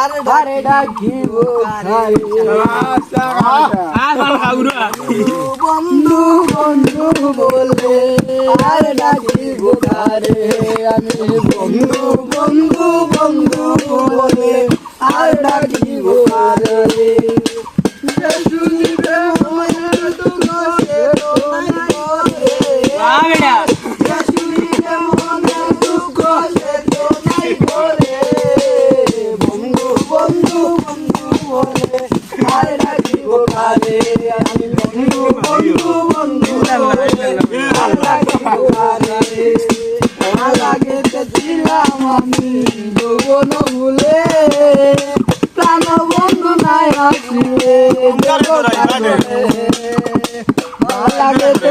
আরে ডাকিব কারে? আর ভালো বন্ধু বন্ধু বলে আর ডাকিব কারে? আমি বন্ধু বন্ধু বন্ধু বলে আর ডাকিব কারে? আমি বন্ধু বন্ধু বন্ধু লাগেতে ছিলাম আমি যৌবন ভুলে প্রাণ বন্ধু নাই আসিলে লাগেতে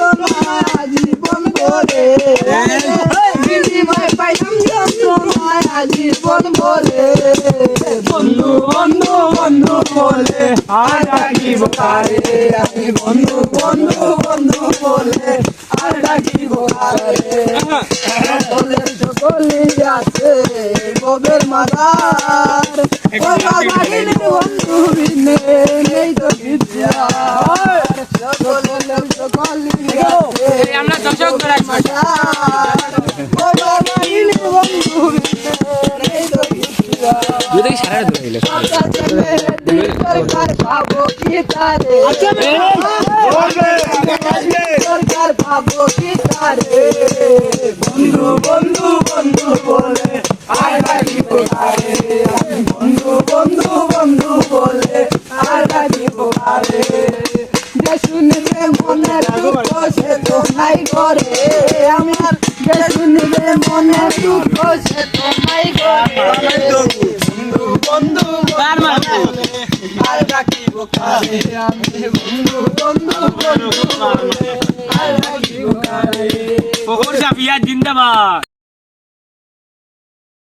যন্ত্রণা জীবন করে বিনিময় পাইলাম যন্ত্রণা জীবন বলে বন্ধু বন্ধু বন্ধু বলে আর ডাকিব কারে আমি বন্ধু বন্ধু বন্ধু বলে আর ডাকিব কারে বলে সকলি আছে ববের মাদার ও বাবা বন্ধু বিনে নেই তো বিদ্যা সকলে সকলি আছে এই আমরা দুই সারা ধরে গেলে বন্ধু বন্ধু বন্ধু বলে আর ডাকিব কারে বন্ধু বন্ধু বন্ধু বলে আর ডাকিব কারে যে শুনবে মনে দুঃখ নাই করে আমার শুনবে মনে দুঃখ সে তোমায় করে বন্ধু বন্ধু আর ডাকিব কারে আমি বন্ধু বন্ধু আর ডাকিব কারে পকর সাপিয়া জিন্দাবাদ